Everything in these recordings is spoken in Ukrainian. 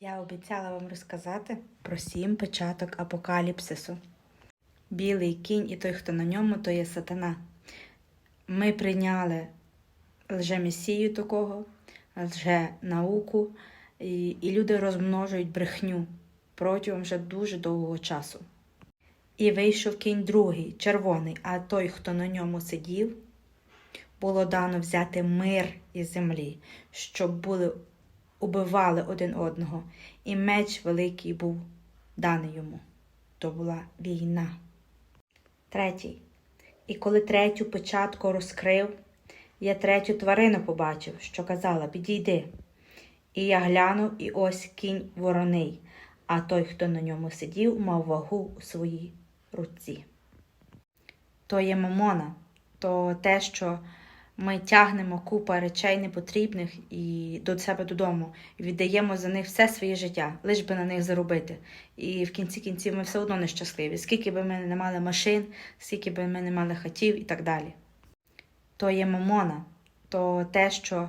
Я обіцяла вам розказати про сім початок апокаліпсису. Білий кінь і той, хто на ньому, то є сатана. Ми прийняли лжемесію такого, лже-науку, і, і люди розмножують брехню протягом вже дуже довгого часу. І вийшов кінь другий, червоний, а той, хто на ньому сидів, було дано взяти мир із землі, щоб були убивали один одного, і меч великий був даний йому. То була війна. Третій. І коли третю початку розкрив, я третю тварину побачив, що казала: Підійди. І я глянув, і ось кінь вороний, а той, хто на ньому сидів, мав вагу у своїй руці. То є мамона, то те, що ми тягнемо купа речей непотрібних і до себе додому, і віддаємо за них все своє життя, лиш би на них заробити. І в кінці кінців ми все одно нещасливі, скільки би ми не мали машин, скільки би ми не мали хатів і так далі. То є мамона, то те, що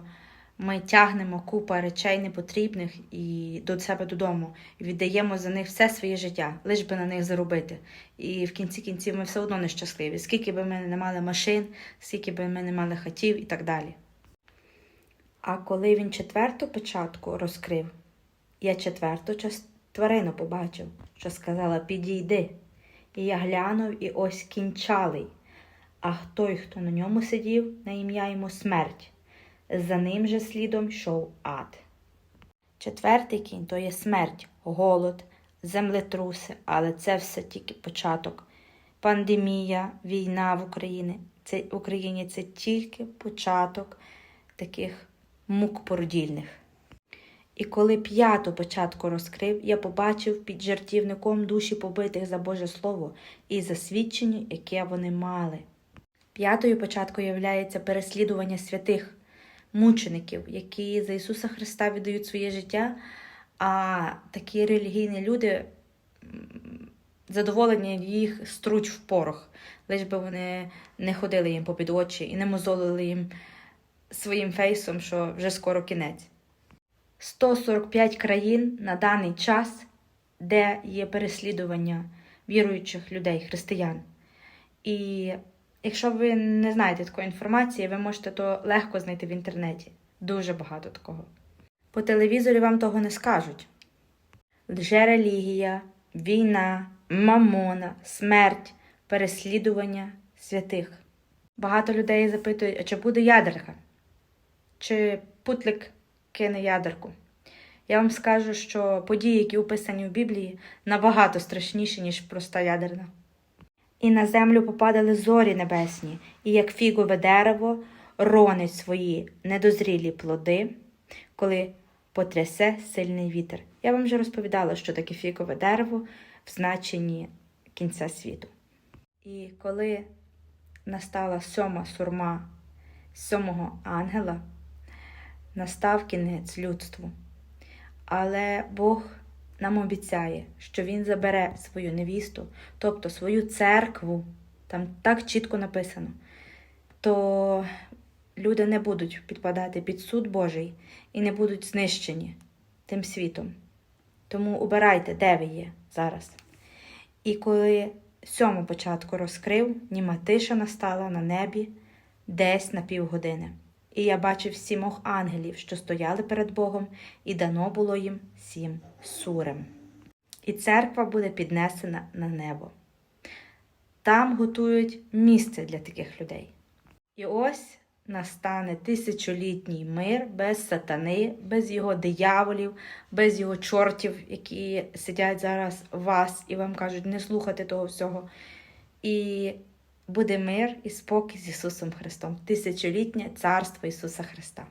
ми тягнемо купа речей непотрібних і до себе додому, і віддаємо за них все своє життя, лиш би на них заробити. І в кінці кінців ми все одно нещасливі, скільки би ми не мали машин, скільки би ми не мали хатів і так далі. А коли він четверту початку розкрив, я четверту тварину побачив, що сказала Підійди. І я глянув, і ось кінчалий. А той, хто на ньому сидів, на ім'я йому смерть. За ним же слідом йшов ад. Четвертий кінь то є смерть, голод, землетруси, але це все тільки початок. Пандемія, війна в Україні це, в Україні це тільки початок таких мук породільних. І коли п'яту початку розкрив, я побачив під жартівником душі побитих за Боже Слово і за свідчення, яке вони мали. П'ятою початкою являється переслідування святих мучеників, які за Ісуса Христа віддають своє життя, а такі релігійні люди м, задоволення їх струть в порох, лиш би вони не ходили їм попід очі і не мозолили їм своїм фейсом, що вже скоро кінець. 145 країн на даний час, де є переслідування віруючих людей, християн. І якщо ви не знаєте такої інформації, ви можете то легко знайти в інтернеті. Дуже багато такого. По телевізорі вам того не скажуть. Лжерелігія, війна, мамона, смерть, переслідування святих. Багато людей запитують, а чи буде ядерка? Чи путлик кине ядерку? Я вам скажу, що події, які описані в Біблії, набагато страшніші, ніж проста ядерна. І на землю попадали зорі небесні, і як фігове дерево ронить свої недозрілі плоди, коли потрясе сильний вітер. Я вам вже розповідала, що таке фігове дерево в значенні кінця світу. І коли настала сьома сурма сьомого ангела, настав кінець людству. Але Бог нам обіцяє, що Він забере свою невісту, тобто свою церкву, там так чітко написано, то люди не будуть підпадати під суд Божий і не будуть знищені тим світом. Тому обирайте, де ви є зараз. І коли сьому початку розкрив, німа тиша настала на небі десь на півгодини. І я бачив сімох ангелів, що стояли перед Богом, і дано було їм сім сурем. І церква буде піднесена на небо. Там готують місце для таких людей. І ось настане тисячолітній мир без сатани, без його дияволів, без його чортів, які сидять зараз у вас і вам кажуть не слухати того всього. І буде мир і спокій з Ісусом Христом, тисячолітнє царство Ісуса Христа.